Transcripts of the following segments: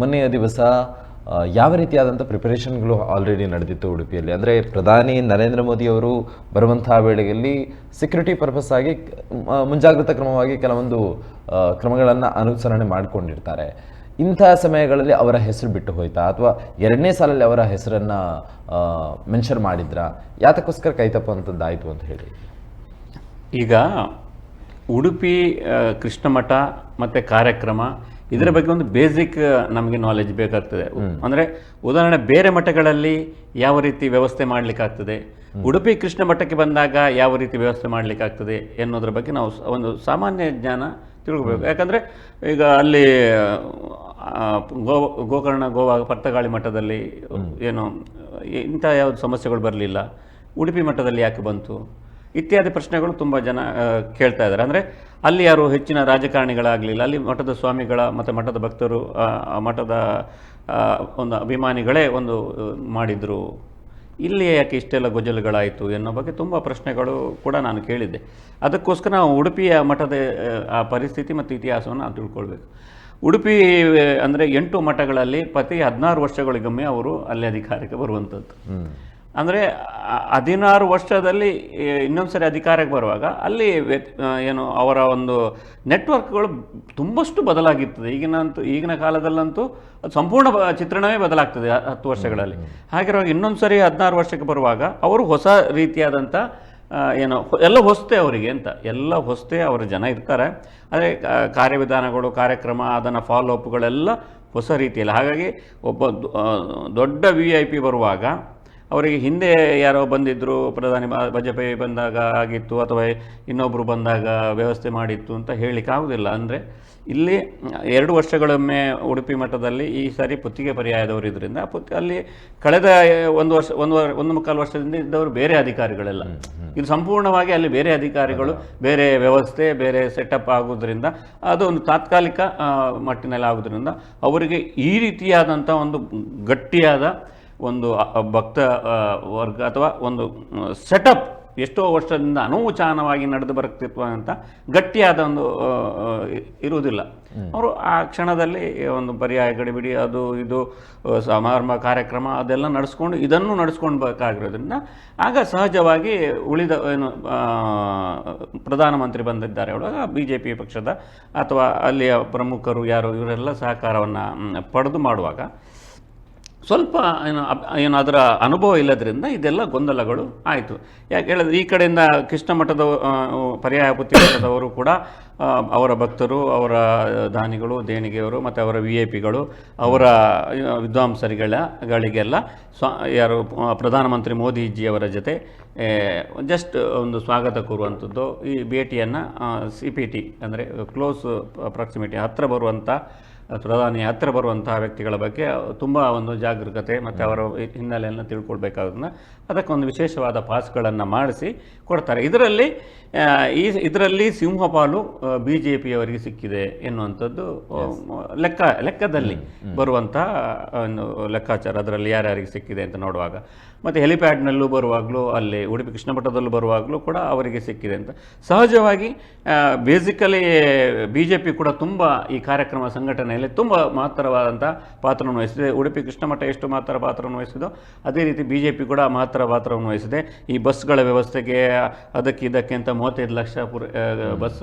ಮೊನ್ನೆಯ ದಿವಸ ಯಾವ ರೀತಿಯಾದಂಥ ಪ್ರಿಪರೇಷನ್ಗಳು ಆಲ್ರೆಡಿ ನಡೆದಿತ್ತು ಉಡುಪಿಯಲ್ಲಿ? ಅಂದರೆ ಪ್ರಧಾನಿ ನರೇಂದ್ರ ಮೋದಿ ಅವರು ಬರುವಂತಹ ವೇಳೆಯಲ್ಲಿ ಸೆಕ್ಯೂರಿಟಿ ಪರ್ಪಸ್ ಆಗಿ ಮುಂಜಾಗ್ರತಾ ಕ್ರಮವಾಗಿ ಕೆಲವೊಂದು ಕ್ರಮಗಳನ್ನು ಅನುಸರಣೆ ಮಾಡಿಕೊಂಡಿರ್ತಾರೆ. ಇಂಥ ಸಮಯಗಳಲ್ಲಿ ಅವರ ಹೆಸರು ಬಿಟ್ಟು ಹೋಯ್ತಾ? ಅಥವಾ ಎರಡನೇ ಸಾಲಲ್ಲಿ ಅವರ ಹೆಸರನ್ನು ಮೆನ್ಷನ್ ಮಾಡಿದ್ರಾ? ಯಾತಕ್ಕೋಸ್ಕರ ಕೈ ತಪ್ಪುವಂಥದ್ದಾಯಿತು ಅಂತ ಹೇಳಿ. ಈಗ ಉಡುಪಿ ಕೃಷ್ಣಮಠ ಕೃಷ್ಣ ಮಠ ಮತ್ತು ಕಾರ್ಯಕ್ರಮ ಇದರ ಬಗ್ಗೆ ಒಂದು ಬೇಸಿಕ್ ನಮಗೆ ನಾಲೆಜ್ ಬೇಕಾಗ್ತದೆ. ಅಂದರೆ ಉದಾಹರಣೆ ಬೇರೆ ಮಠಗಳಲ್ಲಿ ಯಾವ ರೀತಿ ವ್ಯವಸ್ಥೆ ಮಾಡಲಿಕ್ಕಾಗ್ತದೆ? ಉಡುಪಿ ಕೃಷ್ಣ ಮಠಕ್ಕೆ ಬಂದಾಗ ಯಾವ ರೀತಿ ವ್ಯವಸ್ಥೆ ಮಾಡಲಿಕ್ಕಾಗ್ತದೆ ಎನ್ನುವುದ್ರ ಬಗ್ಗೆ ನಾವು ಒಂದು ಸಾಮಾನ್ಯ ಜ್ಞಾನ ತಿಳ್ಕೊಬೇಕು. ಯಾಕಂದರೆ ಈಗ ಅಲ್ಲಿ ಗೋ ಗೋಕರ್ಣ ಗೋವಾ ಪರ್ತಗಾಳಿ ಮಠದಲ್ಲಿ ಏನು ಇಂಥ ಯಾವುದು ಸಮಸ್ಯೆಗಳು ಬರಲಿಲ್ಲ. ಉಡುಪಿ ಮಠದಲ್ಲಿ ಯಾಕೆ ಬಂತು? ಇತ್ಯಾದಿ ಪ್ರಶ್ನೆಗಳು ತುಂಬ ಜನ ಕೇಳ್ತಾ ಇದ್ದಾರೆ. ಅಂದರೆ ಅಲ್ಲಿ ಯಾರು ಹೆಚ್ಚಿನ ರಾಜಕಾರಣಿಗಳಾಗಲಿಲ್ಲ, ಅಲ್ಲಿ ಮಠದ ಸ್ವಾಮಿಗಳ ಮತ್ತು ಮಠದ ಭಕ್ತರು ಮಠದ ಒಂದು ಅಭಿಮಾನಿಗಳೇ ಒಂದು ಮಾಡಿದರು. ಇಲ್ಲಿ ಯಾಕೆ ಇಷ್ಟೆಲ್ಲ ಗೊಜಲುಗಳಾಯಿತು ಎನ್ನೋ ಬಗ್ಗೆ ತುಂಬ ಪ್ರಶ್ನೆಗಳು ಕೂಡ ನಾನು ಕೇಳಿದ್ದೆ. ಅದಕ್ಕೋಸ್ಕರ ನಾವು ಉಡುಪಿಯ ಮಠದ, ಆ, ಪರಿಸ್ಥಿತಿ ಮತ್ತು ಇತಿಹಾಸವನ್ನು ನಾವು ತಿಳ್ಕೊಳ್ಬೇಕು. ಉಡುಪಿ, ಅಂದರೆ ಎಂಟು ಮಠಗಳಲ್ಲಿ ಪ್ರತಿ ಹದಿನಾರು ವರ್ಷಗಳಿಗೊಮ್ಮೆ ಅವರು ಅಲ್ಲಿ ಅಧಿಕಾರಕ್ಕೆ ಬರುವಂಥದ್ದು. ಅಂದರೆ ಹದಿನಾರು ವರ್ಷದಲ್ಲಿ ಇನ್ನೊಂದು ಸರಿ ಅಧಿಕಾರಕ್ಕೆ ಬರುವಾಗ ಅಲ್ಲಿ ಏನು ಅವರ ಒಂದು ನೆಟ್ವರ್ಕ್ಗಳು ತುಂಬಷ್ಟು ಬದಲಾಗಿರ್ತದೆ. ಈಗಿನಂತೂ, ಈಗಿನ ಕಾಲದಲ್ಲಂತೂ ಅದು ಸಂಪೂರ್ಣ ಚಿತ್ರಣವೇ ಬದಲಾಗ್ತದೆ ಹತ್ತು ವರ್ಷಗಳಲ್ಲಿ. ಹಾಗಿರುವಾಗ ಇನ್ನೊಂದು ಸರಿ ಹದಿನಾರು ವರ್ಷಕ್ಕೆ ಬರುವಾಗ ಅವರು ಹೊಸ ರೀತಿಯಾದಂಥ ಏನು ಎಲ್ಲ ಹೊಸ್ತೆ ಅವರಿಗೆ ಅಂತ. ಎಲ್ಲ ಹೊಸ್ತೆ ಅವರ ಜನ ಇರ್ತಾರೆ. ಆದರೆ ಕಾರ್ಯವಿಧಾನಗಳು, ಕಾರ್ಯಕ್ರಮ, ಅದನ್ನು ಫಾಲೋ ಅಪ್ಗಳೆಲ್ಲ ಹೊಸ ರೀತಿಯಲ್ಲಿ. ಹಾಗಾಗಿ ಒಬ್ಬ ದೊಡ್ಡ ವಿ ಐ ಪಿ ಬರುವಾಗ ಅವರಿಗೆ ಹಿಂದೆ ಯಾರೋ ಬಂದಿದ್ದರು ಪ್ರಧಾನಿ ವಾಜಪೇಯಿ ಬಂದಾಗ ಆಗಿತ್ತು ಅಥವಾ ಇನ್ನೊಬ್ಬರು ಬಂದಾಗ ವ್ಯವಸ್ಥೆ ಮಾಡಿತ್ತು ಅಂತ ಹೇಳಲಿಕ್ಕೆ ಅಂದ್ರೆ ಅಂದರೆ ಇಲ್ಲಿ ಎರಡು ವರ್ಷಗಳೊಮ್ಮೆ ಉಡುಪಿ ಮಠದಲ್ಲಿ ಈ ಸಾರಿ ಪುತ್ತಿಗೆ ಪರ್ಯಾಯದವರು ಇದರಿಂದ ಪುತ್ ಅಲ್ಲಿ ಕಳೆದ ಒಂದು ವರ್ಷ ಒಂದು ಒಂದು ಮುಕ್ಕಾಲು ವರ್ಷದಿಂದ ಇದ್ದವರು ಬೇರೆ ಅಧಿಕಾರಿಗಳೆಲ್ಲ. ಇದು ಸಂಪೂರ್ಣವಾಗಿ ಅಲ್ಲಿ ಬೇರೆ ಅಧಿಕಾರಿಗಳು ಬೇರೆ ವ್ಯವಸ್ಥೆ ಬೇರೆ ಸೆಟಪ್ ಆಗೋದ್ರಿಂದ ಅದು ಒಂದು ತಾತ್ಕಾಲಿಕ ಮಟ್ಟಿನಲ್ಲಿ ಆಗೋದ್ರಿಂದ ಅವರಿಗೆ ಈ ರೀತಿಯಾದಂಥ ಒಂದು ಗಟ್ಟಿಯಾದ ಒಂದು ಭಕ್ತ ವರ್ಗ ಅಥವಾ ಒಂದು ಸೆಟಪ್ ಎಷ್ಟೋ ವರ್ಷದಿಂದ ಅನೂಚಾನವಾಗಿ ನಡೆದು ಬರುತ್ತಿತ್ತು ಅಂತ ಗಟ್ಟಿಯಾದ ಒಂದು ಇರುವುದಿಲ್ಲ. ಅವರು ಆ ಕ್ಷಣದಲ್ಲಿ ಒಂದು ಪರ್ಯಾಯ ಗಡಿಬಿಡಿ ಅದು ಇದು ಸಮಾರಂಭ ಕಾರ್ಯಕ್ರಮ ಅದೆಲ್ಲ ನಡೆಸ್ಕೊಂಡು ಇದನ್ನು ನಡೆಸ್ಕೊಂಡು ಬೇಕಾಗಿರೋದ್ರಿಂದ ಆಗ ಸಹಜವಾಗಿ ಉಳಿದ ಏನು ಪ್ರಧಾನಮಂತ್ರಿ ಬಂದಿದ್ದಾರೆ. ಹೇಳುವಾಗ ಬಿ ಜೆ ಪಿ ಪಕ್ಷದ ಅಥವಾ ಅಲ್ಲಿಯ ಪ್ರಮುಖರು ಯಾರು ಇವರೆಲ್ಲ ಸಹಕಾರವನ್ನು ಪಡೆದು ಮಾಡುವಾಗ ಸ್ವಲ್ಪ ಏನು ಏನು ಅದರ ಅನುಭವ ಇಲ್ಲದ್ರಿಂದ ಇದೆಲ್ಲ ಗೊಂದಲಗಳು ಆಯಿತು. ಯಾಕೆ ಹೇಳಿದ್ರೆ ಈ ಕಡೆಯಿಂದ ಕೃಷ್ಣ ಮಠದ ಪರ್ಯಾಯ ಪುತ್ರಿ ಮಠದವರು ಕೂಡ ಅವರ ಭಕ್ತರು, ಅವರ ದಾನಿಗಳು, ದೇಣಿಗೆಯವರು, ಮತ್ತು ಅವರ ವಿ ಎ ಪಿಗಳು ಅವರ ವಿದ್ವಾಂಸರಿಗಳ, ಗಳಿಗೆಲ್ಲ ಸ್ವ, ಯಾರು ಪ್ರಧಾನಮಂತ್ರಿ ಮೋದಿಜಿಯವರ ಜೊತೆ ಜಸ್ಟ್ ಒಂದು ಸ್ವಾಗತ ಕೋರುವಂಥದ್ದು. ಈ ಭೇಟಿಯನ್ನು ಸಿ ಪಿ ಟಿ ಅಂದರೆ ಕ್ಲೋಸ್ ಪ್ರಾಕ್ಸಿಮಿಟಿ ಹತ್ತಿರ ಬರುವಂಥ ಪ್ರಧಾನಿ ಹತ್ತಿರ ಬರುವಂತಹ ವ್ಯಕ್ತಿಗಳ ಬಗ್ಗೆ ತುಂಬ ಒಂದು ಜಾಗರೂಕತೆ ಮತ್ತು ಅವರ ಹಿನ್ನೆಲೆಯನ್ನು ತಿಳ್ಕೊಳ್ಬೇಕಾಗೋದನ್ನ ಅದಕ್ಕೊಂದು ವಿಶೇಷವಾದ ಪಾಸ್ಗಳನ್ನು ಮಾಡಿಸಿ ಕೊಡ್ತಾರೆ. ಇದರಲ್ಲಿ ಈ ಇದರಲ್ಲಿ ಸಿಂಹಪಾಲು ಬಿ ಜೆ ಪಿಯವರಿಗೆ ಸಿಕ್ಕಿದೆ ಎನ್ನುವಂಥದ್ದು ಲೆಕ್ಕ ಲೆಕ್ಕದಲ್ಲಿ ಬರುವಂತಹ ಒಂದು ಲೆಕ್ಕಾಚಾರ ಅದರಲ್ಲಿ ಯಾರ್ಯಾರಿಗೆ ಸಿಕ್ಕಿದೆ ಅಂತ ನೋಡುವಾಗ. ಮತ್ತು ಹೆಲಿಪ್ಯಾಡ್ನಲ್ಲೂ ಬರುವಾಗಲೂ, ಅಲ್ಲಿ ಉಡುಪಿ ಕೃಷ್ಣ ಮಠದಲ್ಲೂ ಬರುವಾಗಲೂ ಕೂಡ ಅವರಿಗೆ ಸಿಕ್ಕಿದೆ ಅಂತ. ಸಹಜವಾಗಿ ಬೇಸಿಕಲಿ ಬಿ ಜೆ ಪಿ ಕೂಡ ತುಂಬ ಈ ಕಾರ್ಯಕ್ರಮ ಸಂಘಟನೆಯಲ್ಲಿ ತುಂಬ ಮಹತ್ತರವಾದಂಥ ಪಾತ್ರವನ್ನು ವಹಿಸಿದೆ. ಉಡುಪಿ ಕೃಷ್ಣ ಮಠ ಎಷ್ಟು ಮಾತ್ರ ಪಾತ್ರವನ್ನು ವಹಿಸಿದೋ, ಅದೇ ರೀತಿ ಬಿ ಜೆ ಪಿ ಕೂಡ ಮಹತ್ತರ ಪಾತ್ರವನ್ನು ವಹಿಸಿದೆ. ಈ ಬಸ್ಗಳ ವ್ಯವಸ್ಥೆಗೆ, ಅದಕ್ಕೆ ಇದಕ್ಕೆ ಅಂತ ಮೂವತ್ತೈದು ಲಕ್ಷ ಪುರ ಬಸ್,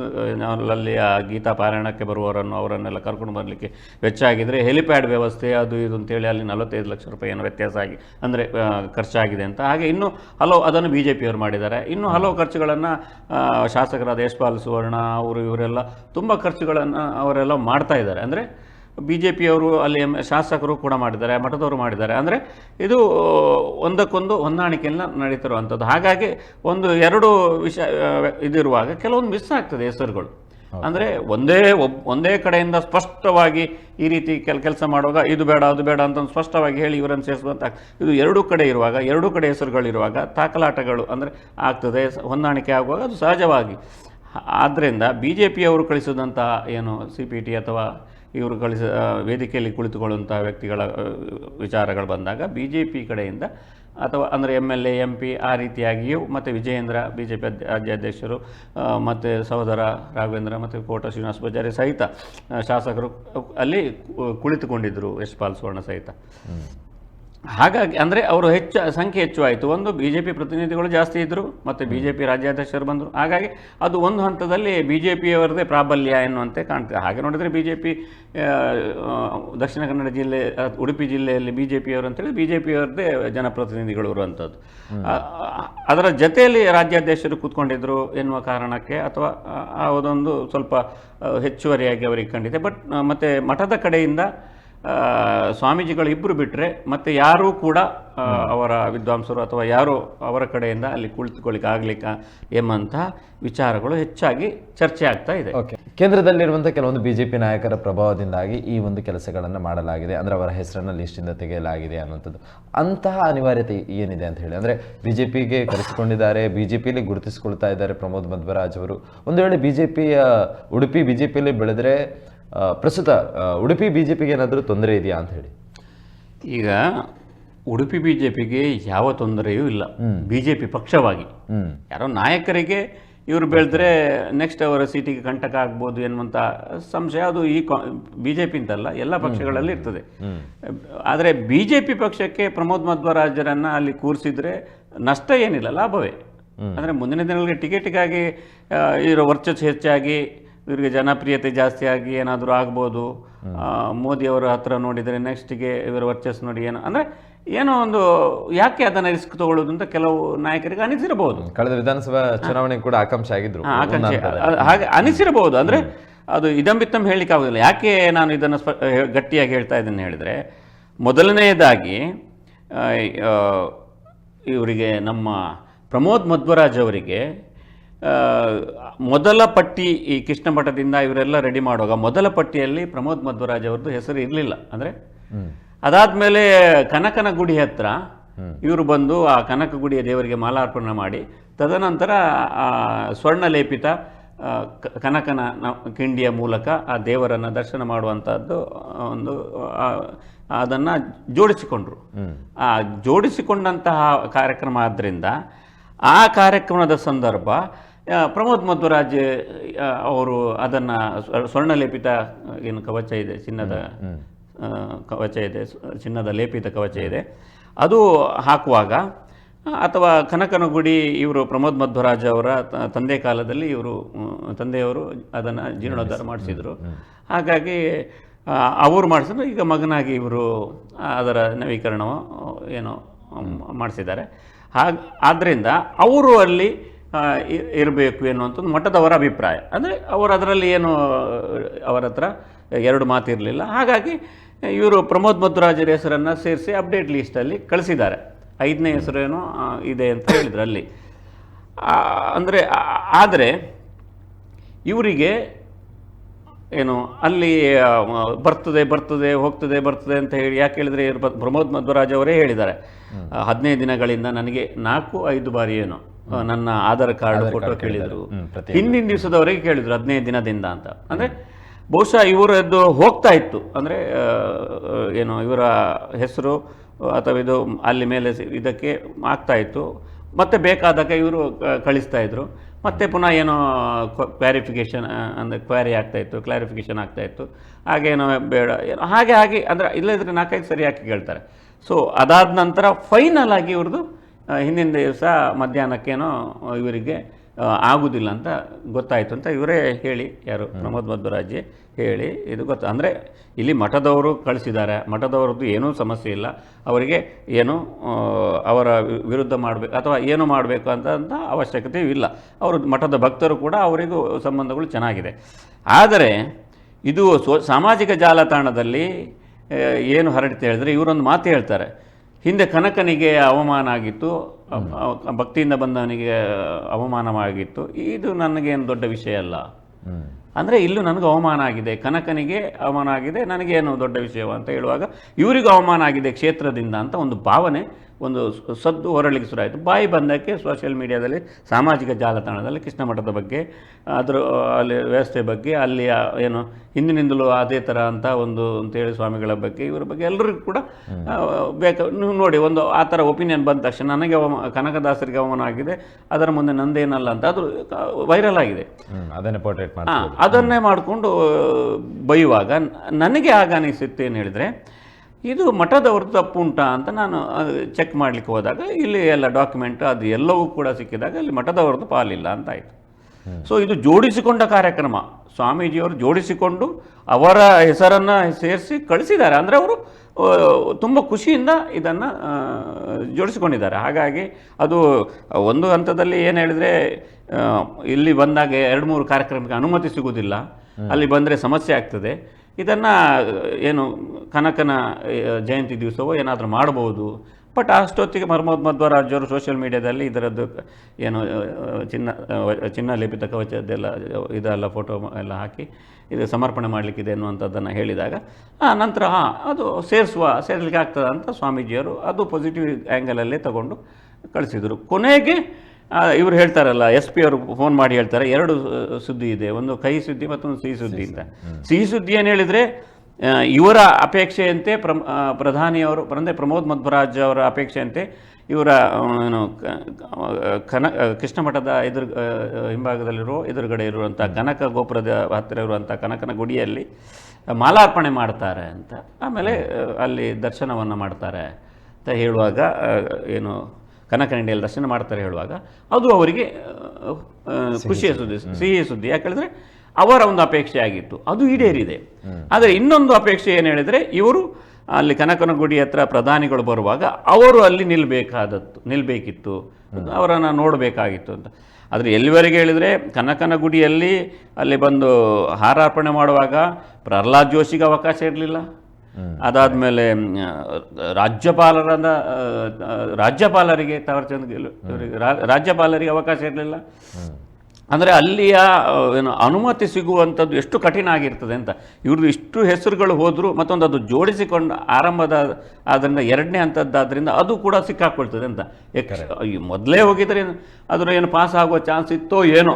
ಅಲ್ಲಿ ಆ ಗೀತಾ ಪಾರಾಯಣಕ್ಕೆ ಬರುವವರನ್ನು ಅವರನ್ನೆಲ್ಲ ಕರ್ಕೊಂಡು ಬರಲಿಕ್ಕೆ ವೆಚ್ಚ ಆಗಿದ್ರೆ ಹೆಲಿಪ್ಯಾಡ್ ವ್ಯವಸ್ಥೆ, ಅದು ಇದು ಅಂತೇಳಿ ಅಲ್ಲಿ ನಲವತ್ತೈದು ಲಕ್ಷ ರೂಪಾಯಿ ಏನು ವ್ಯತ್ಯಾಸ ಆಗಿ, ಅಂದರೆ ಖರ್ಚಾಗಿದೆ ಅಂತ. ಹಾಗೆ ಇನ್ನು ಹಲವು ಅದನ್ನು ಬಿ ಜೆ ಪಿಯವರು ಮಾಡಿದ್ದಾರೆ. ಇನ್ನು ಹಲವು ಖರ್ಚುಗಳನ್ನು ಶಾಸಕರಾದ ಯಶ್ಪಾಲ್ ಸುವರ್ಣ ಅವರು ಇವರೆಲ್ಲ ತುಂಬ ಖರ್ಚುಗಳನ್ನು ಅವರೆಲ್ಲ ಮಾಡ್ತಾ ಇದ್ದಾರೆ. ಅಂದರೆ ಬಿ ಜೆ ಪಿಯವರು ಅಲ್ಲಿ ಶಾಸಕರು ಕೂಡ ಮಾಡಿದ್ದಾರೆ, ಮಠದವರು ಮಾಡಿದ್ದಾರೆ. ಅಂದರೆ ಇದು, ಒಂದಕ್ಕೊಂದು ಹೊಂದಾಣಿಕೆಯನ್ನು ನಡೀತಿರುವಂಥದ್ದು ಹಾಗಾಗಿ ಒಂದು ಎರಡು ವಿಷಯ ಇದಿರುವಾಗ ಕೆಲವೊಂದು ಮಿಸ್ ಆಗ್ತದೆ ಹೆಸರುಗಳು. ಅಂದರೆ ಒಂದೇ ಒಬ್, ಒಂದೇ ಕಡೆಯಿಂದ ಸ್ಪಷ್ಟವಾಗಿ ಈ ರೀತಿ ಕೆಲ, ಕೆಲಸ ಮಾಡುವಾಗ ಇದು ಬೇಡ, ಅದು ಬೇಡ ಅಂತ ಸ್ಪಷ್ಟವಾಗಿ ಹೇಳಿ ಇವರನ್ನು ಸೇರಿಸುವಂತ ಇದು ಎರಡೂ ಕಡೆ ಇರುವಾಗ, ಎರಡೂ ಕಡೆ ಹೆಸರುಗಳಿರುವಾಗ ತಾಕಲಾಟಗಳು ಅಂದರೆ ಆಗ್ತದೆ ಹೊಂದಾಣಿಕೆ ಆಗುವಾಗ ಅದು ಸಹಜವಾಗಿ. ಆದ್ದರಿಂದ ಬಿ ಜೆ ಪಿಯವರು ಕಳಿಸಿದಂಥ ಏನು ಸಿ ಪಿ ಟಿ ಅಥವಾ ಇವರು ಕಳಿಸ ವೇದಿಕೆಯಲ್ಲಿ ಕುಳಿತುಕೊಳ್ಳುವಂಥ ವ್ಯಕ್ತಿಗಳ ವಿಚಾರಗಳು ಬಂದಾಗ ಬಿ ಜೆ ಪಿ ಕಡೆಯಿಂದ ಅಥವಾ ಅಂದರೆ M L A M P ಆ ರೀತಿಯಾಗಿಯೂ ಮತ್ತು ವಿಜಯೇಂದ್ರ ಬಿ ಜೆ ಪಿ ರಾಜ್ಯಾಧ್ಯಕ್ಷರು ಮತ್ತು ಸಹೋದರ ರಾಘವೇಂದ್ರ ಮತ್ತು ಕೋಟ ಶ್ರೀನಿವಾಸ ಪೂಜಾರಿ ಸಹಿತ ಶಾಸಕರು ಅಲ್ಲಿ ಕುಳಿತುಕೊಂಡಿದ್ದರು ಯಶ್ಪಾಲ್ ಸುವರ್ಣ ಸಹಿತ. ಹಾಗಾಗಿ ಅಂದರೆ ಅವರು ಹೆಚ್ಚು ಸಂಖ್ಯೆ ಹೆಚ್ಚು ಆಯಿತು. ಒಂದು ಬಿ ಜೆ ಪಿ ಪ್ರತಿನಿಧಿಗಳು ಜಾಸ್ತಿ ಇದ್ದರು ಮತ್ತು ಬಿ ಜೆ ಪಿ ರಾಜ್ಯಾಧ್ಯಕ್ಷರು ಬಂದರು. ಹಾಗಾಗಿ ಅದು ಒಂದು ಹಂತದಲ್ಲಿ ಬಿ ಜೆ ಪಿಯವರದೇ ಪ್ರಾಬಲ್ಯ ಎನ್ನುವಂತೆ ಕಾಣ್ತದೆ. ಹಾಗೆ ನೋಡಿದರೆ B J P Dakshina Kannada ಜಿಲ್ಲೆ ಉಡುಪಿ ಜಿಲ್ಲೆಯಲ್ಲಿ ಬಿ ಜೆ ಪಿಯವರು ಅಂತೇಳಿ ಬಿ ಜೆ ಪಿಯವರದೇ ಜನಪ್ರತಿನಿಧಿಗಳು ಇರುವಂಥದ್ದು ಅದರ ಜೊತೆಯಲ್ಲಿ ರಾಜ್ಯಾಧ್ಯಕ್ಷರು ಕೂತ್ಕೊಂಡಿದ್ರು ಎನ್ನುವ ಕಾರಣಕ್ಕೆ ಅಥವಾ ಅದೊಂದು ಸ್ವಲ್ಪ ಹೆಚ್ಚುವರಿಯಾಗಿ ಅವರಿಗೆ ಕಂಡಿದೆ. ಬಟ್ ಮತ್ತು ಮಠದ ಕಡೆಯಿಂದ ಸ್ವಾಮೀಜಿಗಳು ಇಬ್ಬರು ಬಿಟ್ಟರೆ ಮತ್ತೆ ಯಾರೂ ಕೂಡ ಅವರ ವಿದ್ವಾಂಸರು ಅಥವಾ ಯಾರು ಅವರ ಕಡೆಯಿಂದ ಅಲ್ಲಿ ಕುಳಿತುಕೊಳ್ಳಿಕ್ಕೆ ಆಗ್ಲಿಕ್ಕ ಎಂಬಂತಹ ವಿಚಾರಗಳು ಹೆಚ್ಚಾಗಿ ಚರ್ಚೆ ಆಗ್ತಾ ಇದೆ. ಓಕೆ. ಕೇಂದ್ರದಲ್ಲಿರುವಂಥ ಕೆಲವೊಂದು ಬಿಜೆಪಿ ನಾಯಕರ ಪ್ರಭಾವದಿಂದಾಗಿ ಈ ಒಂದು ಕೆಲಸಗಳನ್ನು ಮಾಡಲಾಗಿದೆ. ಅಂದ್ರೆ ಅವರ ಹೆಸರನ್ನು ಲಿಸ್ಟಿಂದ ತೆಗೆಯಲಾಗಿದೆ ಅನ್ನುವಂಥದ್ದು. ಅಂತಹ ಅನಿವಾರ್ಯತೆ ಏನಿದೆ ಅಂತ ಹೇಳಿ. ಅಂದ್ರೆ ಬಿಜೆಪಿಗೆ ಕರೆಸಿಕೊಂಡಿದ್ದಾರೆ ಪಿಲಿ ಗುರುತಿಸಿಕೊಳ್ತಾ ಇದ್ದಾರೆ ಪ್ರಮೋದ್ ಮಧ್ವರಾಜ್ ಅವರು. ಒಂದು ವೇಳೆ ಬಿಜೆಪಿಯ ಉಡುಪಿ ಬಿಜೆಪಿಯಲ್ಲಿ ಬೆಳೆದ್ರೆ ಆ, ಉಡುಪಿ ಬಿ ಜೆ ಪಿಗೆ ಏನಾದರೂ ತೊಂದರೆ ಇದೆಯಾ ಅಂತ ಹೇಳಿ? ಈಗ ಉಡುಪಿ ಬಿ ಜೆ ಪಿಗೆ ಯಾವ ತೊಂದರೆಯೂ ಇಲ್ಲ. ಬಿ ಜೆ ಪಿ ಪಕ್ಷವಾಗಿ ಯಾರೋ ನಾಯಕರಿಗೆ ಇವರು ಬೆಳೆದ್ರೆ ನೆಕ್ಸ್ಟ್ ಅವರ ಸೀಟಿಗೆ ಕಂಟಕ ಆಗ್ಬೋದು ಎನ್ನುವಂಥ ಸಂಶಯ ಅದು ಈ ಬಿ ಜೆ ಪಿ ಅಂತಲ್ಲ ಎಲ್ಲ ಪಕ್ಷಗಳಲ್ಲಿ ಇರ್ತದೆ. ಆದರೆ ಬಿ ಜೆ ಪಿ ಪಕ್ಷಕ್ಕೆ ಪ್ರಮೋದ್ ಮಧ್ವರಾಜರನ್ನು ಅಲ್ಲಿ ಕೂರಿಸಿದ್ರೆ ನಷ್ಟ ಏನಿಲ್ಲ ಲಾಭವೇ. ಅಂದರೆ ಮುಂದಿನ ದಿನಗಳಿಗೆ ಟಿಕೆಟಿಗಾಗಿ ಇರೋ ವರ್ಚಸ್ಸು ಹೆಚ್ಚಾಗಿ ಇವರಿಗೆ ಜನಪ್ರಿಯತೆ ಜಾಸ್ತಿ ಆಗಿ ಏನಾದರೂ ಆಗ್ಬೋದು. ಮೋದಿಯವರ ಹತ್ರ ನೋಡಿದರೆ ನೆಕ್ಸ್ಟಿಗೆ ಇವರ ವರ್ಚಸ್ ನೋಡಿ ಏನೋ ಅಂದರೆ ಏನೋ ಒಂದು ಯಾಕೆ ಅದನ್ನು ರಿಸ್ಕ್ ತಗೊಳ್ಳೋದು ಅಂತ ಕೆಲವು ನಾಯಕರಿಗೆ ಅನಿಸಿರಬಹುದು ಕಳೆದ ವಿಧಾನಸಭಾ ಚುನಾವಣೆ ಕೂಡ ಆಕಾಂಕ್ಷೆ ಆಗಿದ್ರು. ಆಕಾಂಕ್ಷೆ. ಹಾಗೆ ಅನಿಸಿರಬಹುದು ಅಂದರೆ ಅದು ಇದಂಬಿತ್ತಂ ಹೇಳಲಿಕ್ಕೆ ಆಗೋದಿಲ್ಲ. ಯಾಕೆ ನಾನು ಇದನ್ನು ಸ್ಪ ಗಟ್ಟಿಯಾಗಿ ಹೇಳ್ತಾ ಇದ್ದೇನೆ ಹೇಳಿದರೆ ಮೊದಲನೆಯದಾಗಿ ಇವರಿಗೆ ನಮ್ಮ ಪ್ರಮೋದ್ ಮಧ್ವರಾಜ್ ಅವರಿಗೆ ಮೊದಲ ಪಟ್ಟಿ ಈ ಕೃಷ್ಣ ಮಠದಿಂದ ಇವರೆಲ್ಲ ರೆಡಿ ಮಾಡುವಾಗ ಮೊದಲ ಪಟ್ಟಿಯಲ್ಲಿ ಪ್ರಮೋದ್ ಮಧ್ವರಾಜ್ ಅವ್ರದ್ದು ಹೆಸರು ಇರಲಿಲ್ಲ. ಅಂದರೆ ಅದಾದಮೇಲೆ ಕನಕನ ಗುಡಿ ಹತ್ರ ಇವರು ಬಂದು ಆ ಕನಕ ಗುಡಿಯ ದೇವರಿಗೆ ಮಾಲಾರ್ಪಣೆ ಮಾಡಿ ತದನಂತರ ಆ ಸ್ವರ್ಣ ಲೇಪಿತ ಕನಕನ ಕಿಂಡಿಯ ಮೂಲಕ ಆ ದೇವರನ್ನು ದರ್ಶನ ಮಾಡುವಂಥದ್ದು ಒಂದು ಅದನ್ನು ಜೋಡಿಸಿಕೊಂಡ್ರು. ಆ ಜೋಡಿಸಿಕೊಂಡಂತಹ ಕಾರ್ಯಕ್ರಮ ಆದ್ದರಿಂದ ಆ ಕಾರ್ಯಕ್ರಮದ ಸಂದರ್ಭ ಪ್ರಮೋದ್ ಮಧ್ವರಾಜ್ ಅವರು ಅದನ್ನು ಸ್ವರ್ಣಲೇಪಿತ ಏನು ಕವಚ ಇದೆ ಚಿನ್ನದ ಕವಚ ಇದೆ ಚಿನ್ನದ ಲೇಪಿತ ಕವಚ ಇದೆ. ಅದು ಹಾಕುವಾಗ ಅಥವಾ ಕನಕನಗುಡಿ ಇವರು ಪ್ರಮೋದ್ ಮಧ್ವರಾಜ್ ಅವರ ತಂದೆ ಕಾಲದಲ್ಲಿ ಇವರು ತಂದೆಯವರು ಅದನ್ನು ಜೀರ್ಣೋದ್ಧಾರ ಮಾಡಿಸಿದರು. ಹಾಗಾಗಿ ಅವರು ಮಾಡಿಸಿದ್ರು ಈಗ ಮಗನಾಗಿ ಇವರು ಅದರ ನವೀಕರಣವು ಏನೋ ಮಾಡಿಸಿದ್ದಾರೆ. ಹಾಗೆ ಆದ್ದರಿಂದ ಅವರು ಅಲ್ಲಿ ಇರಬೇಕು ಎನ್ನುವಂಥದ್ದು ಮಠದವರ ಅಭಿಪ್ರಾಯ. ಅಂದರೆ ಅವರು ಅದರಲ್ಲಿ ಏನು, ಅವರ ಹತ್ರ ಎರಡು ಮಾತಿರಲಿಲ್ಲ. ಹಾಗಾಗಿ ಇವರು ಪ್ರಮೋದ್ ಮಧ್ವರಾಜರ ಹೆಸರನ್ನು ಸೇರಿಸಿ ಅಪ್ಡೇಟ್ ಲೀಸ್ಟಲ್ಲಿ ಕಳಿಸಿದ್ದಾರೆ. ಐದನೇ ಹೆಸರು ಏನೋ ಇದೆ ಅಂತ ಹೇಳಿದ್ರು ಅಲ್ಲಿ. ಅಂದರೆ ಆದರೆ ಇವರಿಗೆ ಏನು ಅಲ್ಲಿ ಬರ್ತದೆ ಬರ್ತದೆ ಹೋಗ್ತದೆ ಬರ್ತದೆ ಅಂತ ಹೇಳಿ ಯಾಕೆ ಹೇಳಿದರೆ ಪ್ರಮೋದ್ ಮಧ್ವರಾಜ್ ಅವರೇ ಹೇಳಿದ್ದಾರೆ. ಹದಿನೈದು ದಿನಗಳಿಂದ ನನಗೆ ನಾಲ್ಕು ಐದು ಬಾರಿ ಏನು ನನ್ನ ಆಧಾರ್ ಕಾರ್ಡ್ ಫೋಟೋ ಕೇಳಿದರು. ಹಿಂದಿನ ದಿವಸದವರೆಗೆ ಕೇಳಿದ್ರು ಹದಿನೈದು ದಿನದಿಂದ ಅಂತ. ಅಂದರೆ ಬಹುಶಃ ಇವರದ್ದು ಹೋಗ್ತಾ ಇತ್ತು. ಅಂದರೆ ಏನು ಇವರ ಹೆಸರು ಅಥವಾ ಇದು ಅಲ್ಲಿ ಮೇಲೆ ಇದಕ್ಕೆ ಆಗ್ತಾ ಇತ್ತು. ಮತ್ತೆ ಬೇಕಾದಾಗ ಇವರು ಕಳಿಸ್ತಾ ಇದ್ರು. ಮತ್ತೆ ಪುನಃ ಏನೋ ಕ್ವಾರಿಫಿಕೇಷನ್ ಅಂದರೆ ಕ್ವಾರಿ ಆಗ್ತಾಯಿತ್ತು ಕ್ಲಾರಿಫಿಕೇಷನ್ ಆಗ್ತಾ ಇತ್ತು. ಹಾಗೇನೋ ಬೇಡ, ಏನೋ, ಹಾಗೆ ಹಾಗೆ, ಅಂದರೆ ಇಲ್ಲದಿದ್ರೆ ನಾಲ್ಕೈದು ಸರಿ ಹಾಕಿ ಕೇಳ್ತಾರೆ. ಸೊ ಅದಾದ ನಂತರ ಫೈನಲ್ ಆಗಿ ಇವ್ರದ್ದು ಹಿಂದಿನ ದಿವಸ ಮಧ್ಯಾಹ್ನಕ್ಕೇನೋ ಇವರಿಗೆ ಆ, ಆಗುದಿಲ್ಲ ಅಂತ ಗೊತ್ತಾಯಿತು ಅಂತ ಇವರೇ ಹೇಳಿ ಯಾರು? ಪ್ರಮೋದ್ ಮಧ್ವರಾಜೆ ಹೇಳಿ ಇದು ಗೊತ್ತ. ಅಂದರೆ ಇಲ್ಲಿ ಮಠದವರು ಕಳಿಸಿದ್ದಾರೆ. ಮಠದವರದ್ದು ಏನೂ ಸಮಸ್ಯೆ ಇಲ್ಲ. ಅವರಿಗೆ ಏನು ಅವರ ವಿರುದ್ಧ ಮಾಡಬೇಕು ಅಥವಾ ಏನು ಮಾಡಬೇಕು ಅಂತ ಅಂತ ಅವಶ್ಯಕತೆಯೂ ಇಲ್ಲ. ಅವರು ಮಠದ ಭಕ್ತರು ಕೂಡ ಅವರಿಗೂ ಸಂಬಂಧಗಳು ಚೆನ್ನಾಗಿದೆ. ಆದರೆ ಇದು ಸಾಮಾಜಿಕ ಜಾಲತಾಣದಲ್ಲಿ ಏನು ಹರಡುತ್ತೆ ಹೇಳಿದ್ರೆ ಇವರೊಂದು ಮಾತು ಹೇಳ್ತಾರೆ. ಹಿಂದೆ ಕನಕನಿಗೆ ಅವಮಾನ ಆಗಿತ್ತು. ಭಕ್ತಿಯಿಂದ ಬಂದವನಿಗೆ ಅವಮಾನವಾಗಿತ್ತು. ಇದು ನನಗೇನು ದೊಡ್ಡ ವಿಷಯ ಅಲ್ಲ. ಅಂದರೆ ಇಲ್ಲೂ ನನಗೆ ಅವಮಾನ ಆಗಿದೆ ಕನಕನಿಗೆ ಅವಮಾನ ಆಗಿದೆ ನನಗೇನು ದೊಡ್ಡ ವಿಷಯವ ಅಂತ ಹೇಳುವಾಗ ಇವರಿಗೂ ಅವಮಾನ ಆಗಿದೆ ಕ್ಷೇತ್ರದಿಂದ ಅಂತ ಒಂದು ಭಾವನೆ ಒಂದು ಸದ್ದು ಹೊರಳಿಗೆ ಆಯಿತು. ಬಾಯಿ ಬಂದಕ್ಕೆ ಸೋಷಿಯಲ್ ಮೀಡಿಯಾದಲ್ಲಿ ಸಾಮಾಜಿಕ ಜಾಲತಾಣದಲ್ಲಿ ಕೃಷ್ಣ ಮಠದ ಬಗ್ಗೆ ಅದರ ಅಲ್ಲಿ ವ್ಯವಸ್ಥೆ ಬಗ್ಗೆ ಅಲ್ಲಿಯ ಏನು ಹಿಂದಿನಿಂದಲೂ ಅದೇ ಥರ ಅಂತ ಒಂದು ಅಂತೇಳಿ ಸ್ವಾಮಿಗಳ ಬಗ್ಗೆ ಇವರ ಬಗ್ಗೆ ಎಲ್ಲರಿಗೂ ಕೂಡ ಬೇಕು ನೀವು ನೋಡಿ ಒಂದು ಆ ಥರ ಒಪಿನಿಯನ್ ಬಂದ ತಕ್ಷಣ ನನಗೆ ಅವಮ ಕನಕದಾಸರಿಗೆ ಅವಮಾನ ಆಗಿದೆ ಅದರ ಮುಂದೆ ನಂದೇನಲ್ಲ ಅಂತ ಅದು ವೈರಲ್ ಆಗಿದೆ. ಅದನ್ನೇ ಪೋರ್ಟ್ರೇಟ್ ಮಾಡಿ ಅದನ್ನೇ ಮಾಡಿಕೊಂಡು ಬೈಯುವಾಗ ನನಗೆ ಆಗ ಅನಿಸುತ್ತೆ ಏನು ಹೇಳಿದರೆ ಇದು ಮಠದವ್ರದ್ದು ತಪ್ಪು ಉಂಟಾ ಅಂತ ನಾನು ಚೆಕ್ ಮಾಡಲಿಕ್ಕೆ ಹೋದಾಗ ಇಲ್ಲಿ ಎಲ್ಲ ಡಾಕ್ಯುಮೆಂಟ್ ಅದು ಎಲ್ಲವೂ ಕೂಡ ಸಿಕ್ಕಿದಾಗ ಇಲ್ಲಿ ಮಠದವ್ರದ್ದು ಪಾಲಿಲ್ಲ ಅಂತ ಆಯಿತು. ಸೊ ಇದು ಜೋಡಿಸಿಕೊಂಡ ಕಾರ್ಯಕ್ರಮ. ಸ್ವಾಮೀಜಿಯವರು ಜೋಡಿಸಿಕೊಂಡು ಅವರ ಹೆಸರನ್ನು ಸೇರಿಸಿ ಕಳಿಸಿದ್ದಾರೆ. ಅಂದರೆ ಅವರು ತುಂಬ ಖುಷಿಯಿಂದ ಇದನ್ನು ಜೋಡಿಸಿಕೊಂಡಿದ್ದಾರೆ. ಹಾಗಾಗಿ ಅದು ಒಂದು ಹಂತದಲ್ಲಿ ಏನು ಹೇಳಿದರೆ ಇಲ್ಲಿ ಬಂದಾಗ ಎರಡು ಮೂರು ಕಾರ್ಯಕ್ರಮಕ್ಕೆ ಅನುಮತಿ ಸಿಗುವುದಿಲ್ಲ. ಅಲ್ಲಿ ಬಂದರೆ ಸಮಸ್ಯೆ ಆಗ್ತದೆ. ಇದನ್ನು ಏನು ಕನಕನ ಜಯಂತಿ ದಿವಸವೋ ಏನಾದರೂ ಮಾಡಬಹುದು. ಬಟ್ ಅಷ್ಟೊತ್ತಿಗೆ ಮರ್ಮೋದ್ ಮಧ್ವರಾಜ್ ಅವರು ಸೋಷಿಯಲ್ ಮೀಡಿಯಾದಲ್ಲಿ ಇದರದ್ದು ಏನು ಚಿನ್ನ ಚಿನ್ನ ಲಿಪಿತ ಕವಚದ್ದೆಲ್ಲ ಇದೆಲ್ಲ ಫೋಟೋ ಎಲ್ಲ ಹಾಕಿ ಇದು ಸಮರ್ಪಣೆ ಮಾಡಲಿಕ್ಕಿದೆ ಅನ್ನುವಂಥದ್ದನ್ನು ಹೇಳಿದಾಗ ಆ, ನಂತರ ಹಾಂ ಅದು ಸೇರಿಸುವ ಸೇರಲಿಕ್ಕೆ ಆಗ್ತದೆ ಅಂತ ಸ್ವಾಮೀಜಿಯವರು ಅದು ಪಾಸಿಟಿವ್ ಆ್ಯಂಗಲಲ್ಲೇ ತಗೊಂಡು ಕಳಿಸಿದರು. ಕೊನೆಗೆ ಇವರು ಹೇಳ್ತಾರಲ್ಲ ಎಸ್ ಪಿ ಅವರು ಫೋನ್ ಮಾಡಿ ಹೇಳ್ತಾರೆ ಎರಡು ಸುದ್ದಿ ಇದೆ ಒಂದು ಕಹಿ ಸುದ್ದಿ ಮತ್ತೊಂದು ಸಿಹಿ ಸುದ್ದಿ ಅಂತ. ಸಿಹಿ ಸುದ್ದಿ ಏನು ಹೇಳಿದರೆ ಇವರ ಅಪೇಕ್ಷೆಯಂತೆ ಪ್ರ ಆ, ಪ್ರಧಾನಿಯವರು ಅಂದರೆ ಪ್ರಮೋದ್ ಮಧ್ವರಾಜ್ ಅವರ ಅಪೇಕ್ಷೆಯಂತೆ ಇವರ ಏನು ಕನ ಕೃಷ್ಣಮಠದ ಕೃಷ್ಣ ಮಠದ ಎದುರು ಹಿಂಭಾಗದಲ್ಲಿರೋ ಎದುರುಗಡೆ ಇರುವಂಥ ಕನಕ ಗೋಪುರದ ಹತ್ತಿರ ಇರುವಂಥ ಕನಕನ ಗುಡಿಯಲ್ಲಿ ಮಾಲಾರ್ಪಣೆ ಮಾಡ್ತಾರೆ ಅಂತ. ಆಮೇಲೆ ಅಲ್ಲಿ ದರ್ಶನವನ್ನು ಮಾಡ್ತಾರೆ ಅಂತ ಹೇಳುವಾಗ ಏನು ಕನಕನಡಿಯಲ್ಲಿ ದರ್ಶನ ಮಾಡ್ತಾರೆ ಹೇಳುವಾಗ ಅದು ಅವರಿಗೆ ಖುಷಿಯ ಸುದ್ದಿ. ಸಿಹಿಯ ಸುದ್ದಿ. ಯಾಕೆಂದರೆ ಅವರ ಒಂದು ಅಪೇಕ್ಷೆ ಆಗಿತ್ತು ಅದು ಈಡೇರಿದೆ. ಆದರೆ ಇನ್ನೊಂದು ಅಪೇಕ್ಷೆ ಏನು ಹೇಳಿದರೆ ಇವರು ಅಲ್ಲಿ ಕನಕನ ಗುಡಿ ಹತ್ರ ಪ್ರಧಾನಿಗಳು ಬರುವಾಗ ಅವರು ಅಲ್ಲಿ ನಿಲ್ಲಬೇಕಾದದ್ದು ನಿಲ್ಲಬೇಕಿತ್ತು ಅವರನ್ನು ನೋಡಬೇಕಾಗಿತ್ತು ಅಂತ. ಆದರೆ ಎಲ್ಲಿವರೆಗೆ ಹೇಳಿದರೆ ಕನಕನ ಗುಡಿಯಲ್ಲಿ ಅಲ್ಲಿ ಬಂದು ಹಾರಾರ್ಪಣೆ ಮಾಡುವಾಗ ಪ್ರಹ್ಲಾದ್ ಜೋಶಿಗೆ ಅವಕಾಶ ಇರಲಿಲ್ಲ. ಅದಾದಮೇಲೆ ರಾಜ್ಯಪಾಲರಾದ ರಾಜ್ಯಪಾಲರಿಗೆ ತಾವರ್ಚಂದ್ ರಾಜ್ಯಪಾಲರಿಗೆ ಅವಕಾಶ ಇರಲಿಲ್ಲ. ಅಂದರೆ ಅಲ್ಲಿಯ ಏನು ಅನುಮತಿ ಸಿಗುವಂಥದ್ದು ಎಷ್ಟು ಕಠಿಣ ಆಗಿರ್ತದೆ ಅಂತ. ಇವ್ರದ್ದು ಇಷ್ಟು ಹೆಸರುಗಳು ಹೋದರೂ ಮತ್ತೊಂದು ಅದು ಜೋಡಿಸಿಕೊಂಡು ಆರಂಭದ ಆದ್ದರಿಂದ ಎರಡನೇ ಹಂತದ್ದಾದ್ರಿಂದ ಅದು ಕೂಡ ಸಿಕ್ಕಾಕೊಳ್ತದೆ ಅಂತ. ಮೊದಲೇ ಹೋಗಿದ್ರೆ ಅದರ ಏನು ಪಾಸ್ ಆಗುವ ಚಾನ್ಸ್ ಇತ್ತೋ ಏನೋ.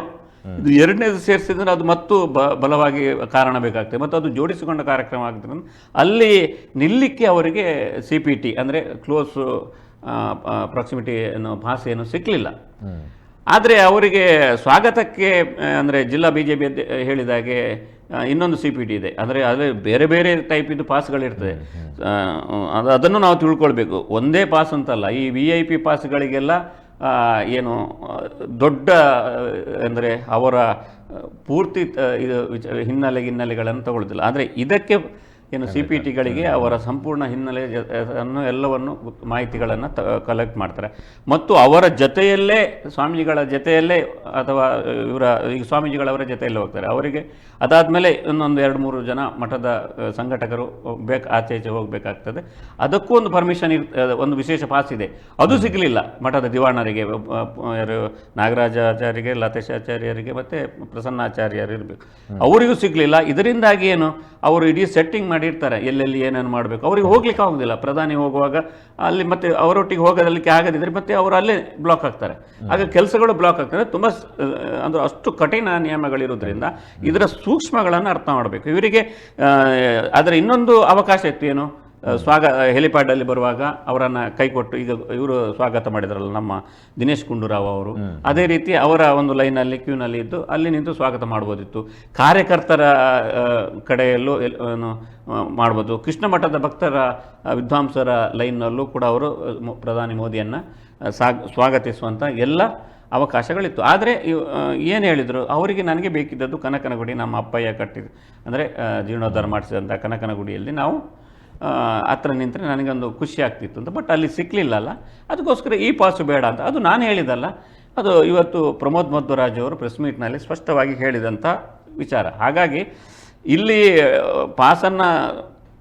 ಇದು ಎರಡನೇದು ಸೇರಿಸಿದ್ರೆ ಅದು ಮತ್ತು ಬ, ಬಲವಾಗಿ ಕಾರಣ ಬೇಕಾಗ್ತದೆ ಮತ್ತು ಅದು ಜೋಡಿಸಿಕೊಂಡ ಕಾರ್ಯಕ್ರಮ ಆಗ್ತದೆ. ಅಲ್ಲಿ ನಿಲ್ಲಿಕ್ಕೆ ಅವರಿಗೆ ಸಿ ಪಿ ಟಿ ಅಂದರೆ ಕ್ಲೋಸ್ ಪ್ರಾಕ್ಸಿಮಿಟಿ ಅನ್ನೋ ಪಾಸ್ ಏನು ಸಿಕ್ಕಲಿಲ್ಲ ಆದರೆ ಅವರಿಗೆ ಸ್ವಾಗತಕ್ಕೆ ಅಂದರೆ ಜಿಲ್ಲಾ ಬಿ ಜೆ ಪಿ ಹೇಳಿದಾಗೆ ಇನ್ನೊಂದು ಸಿ ಪಿ ಟಿ ಇದೆ. ಅಂದರೆ ಅದೇ ಬೇರೆ ಬೇರೆ ಟೈಪ್ ಇದು ಪಾಸ್ಗಳಿರ್ತದೆ ಅದು ಅದನ್ನು ನಾವು ತಿಳ್ಕೊಳ್ಬೇಕು. ಒಂದೇ ಪಾಸ್ ಅಂತಲ್ಲ. ಈ ವಿ ಐ ಪಿ ಪಾಸ್ಗಳಿಗೆಲ್ಲ ಏನು ದೊಡ್ಡ ಅಂದರೆ ಅವರ ಪೂರ್ತಿ ಇದು ಹಿನ್ನೆಲೆ ಹಿನ್ನೆಲೆಗಳನ್ನು ತಗೊಳ್ಳೋದಿಲ್ಲ ಆದರೆ ಇದಕ್ಕೆ ಏನು ಸಿ ಪಿ ಟಿಗಳಿಗೆ ಅವರ ಸಂಪೂರ್ಣ ಹಿನ್ನೆಲೆ ಅನ್ನು ಎಲ್ಲವನ್ನು ಮಾಹಿತಿಗಳನ್ನು ತ ಕಲೆಕ್ಟ್ ಮಾಡ್ತಾರೆ. ಮತ್ತು ಅವರ ಜೊತೆಯಲ್ಲೇ ಸ್ವಾಮೀಜಿಗಳ ಜೊತೆಯಲ್ಲೇ ಅಥವಾ ಇವರ ಈಗ ಸ್ವಾಮೀಜಿಗಳವರ ಜೊತೆಯಲ್ಲೇ ಹೋಗ್ತಾರೆ. ಅವರಿಗೆ ಅದಾದಮೇಲೆ ಇನ್ನೊಂದು ಎರಡು ಮೂರು ಜನ ಮಠದ ಸಂಘಟಕರು ಬೇಕು ಆಚೆ ಈಚೆ ಹೋಗಬೇಕಾಗ್ತದೆ. ಅದಕ್ಕೂ ಒಂದು ಪರ್ಮಿಷನ್ ಇರ್ ಒಂದು ವಿಶೇಷ ಪಾಸ್ ಇದೆ. ಅದು ಸಿಗಲಿಲ್ಲ. ಮಠದ ದಿವಾಣರಿಗೆ ನಾಗರಾಜ ಆಚಾರ್ಯರಿಗೆ ಯಾರು ನಾಗರಾಜಾಚಾರ್ಯರಿಗೆ ಲತೇಶಾಚಾರ್ಯರಿಗೆ ಮತ್ತು ಪ್ರಸನ್ನಾಚಾರ್ಯರು ಇರಬೇಕು. ಅವರಿಗೂ ಸಿಗಲಿಲ್ಲ. ಇದರಿಂದಾಗಿ ಏನು? ಅವರು ಇಡೀ ಸೆಟ್ಟಿಂಗ್ ಮಾಡಿರ್ತಾರೆ ಎಲ್ಲೆಲ್ಲಿ ಏನೇನು ಮಾಡಬೇಕು? ಅವ್ರಿಗೆ ಹೋಗ್ಲಿಕ್ಕೆ ಆಗೋದಿಲ್ಲ. ಪ್ರಧಾನಿ ಹೋಗುವಾಗ ಅಲ್ಲಿ ಮತ್ತೆ ಅವರೊಟ್ಟಿಗೆ ಹೋಗೋದಲ್ಲಿಕ್ಕೆ ಆಗದಿದ್ರೆ ಮತ್ತೆ ಅವರು ಅಲ್ಲೇ ಬ್ಲಾಕ್ ಆಗ್ತಾರೆ ಆಗ ಕೆಲಸಗಳು ಬ್ಲಾಕ್ ಆಗ್ತಾರೆ ತುಂಬ ಅಂದ್ರೆ ಅಷ್ಟು ಕಠಿಣ ನಿಯಮಗಳಿರೋದ್ರಿಂದ ಇದರ ಸೂಕ್ಷ್ಮಗಳನ್ನು ಅರ್ಥ ಮಾಡಬೇಕು. ಇವರಿಗೆ ಅದರ ಇನ್ನೊಂದು ಅವಕಾಶ ಇತ್ತು ಏನು? ಸ್ವಾಗ ಹೆಲಿಪ್ಯಾಡಲ್ಲಿ ಬರುವಾಗ ಅವರನ್ನು ಕೈಕೊಟ್ಟು ಈಗ ಇವರು ಸ್ವಾಗತ ಮಾಡಿದ್ರಲ್ಲ ನಮ್ಮ ದಿನೇಶ್ ಗುಂಡೂರಾವ್ ಅವರು. ಅದೇ ರೀತಿ ಅವರ ಒಂದು ಲೈನಲ್ಲಿ ಕ್ಯೂನಲ್ಲಿ ಇದ್ದು ಅಲ್ಲಿ ನಿಂತು ಸ್ವಾಗತ ಮಾಡ್ಬೋದಿತ್ತು. ಕಾರ್ಯಕರ್ತರ ಕಡೆಯಲ್ಲೂ ಏನು, ಮಾಡ್ಬೋದು. ಕೃಷ್ಣ ಮಠದ ಭಕ್ತರ ವಿದ್ವಾಂಸರ ಲೈನ್ನಲ್ಲೂ ಕೂಡ ಅವರು ಪ್ರಧಾನಿ ಮೋದಿಯನ್ನು ಸಾಗ್ ಸ್ವಾಗತಿಸುವಂಥ ಎಲ್ಲ ಅವಕಾಶಗಳಿತ್ತು. ಆದರೆ ಏನು ಹೇಳಿದರು? ಅವರಿಗೆ ನನಗೆ ಬೇಕಿದ್ದದ್ದು ಕನಕನಗುಡಿ ನಮ್ಮ ಅಪ್ಪಯ್ಯ ಕಟ್ಟಿದ ಅಂದರೆ ಜೀರ್ಣೋದ್ಧಾರ ಮಾಡಿಸಿದಂಥ ಕನಕನಗುಡಿಯಲ್ಲಿ ನಾವು ಹತ್ರ ನಿಂತರೆ ನನಗೊಂದು ಖುಷಿ ಆಗ್ತಿತ್ತು ಅಂತ. ಬಟ್ ಅಲ್ಲಿ ಸಿಕ್ಕಲಿಲ್ಲ ಅಲ್ಲ ಅದಕ್ಕೋಸ್ಕರ ಈ ಪಾಸು ಬೇಡ ಅಂತ. ಅದು ನಾನು ಹೇಳಿದಲ್ಲ ಅದು ಇವತ್ತು ಪ್ರಮೋದ್ ಮಧ್ವರಾಜ್ ಅವರು ಪ್ರೆಸ್ ಮೀಟ್ನಲ್ಲಿ ಸ್ಪಷ್ಟವಾಗಿ ಹೇಳಿದಂಥ ವಿಚಾರ. ಹಾಗಾಗಿ ಇಲ್ಲಿ ಪಾಸನ್ನು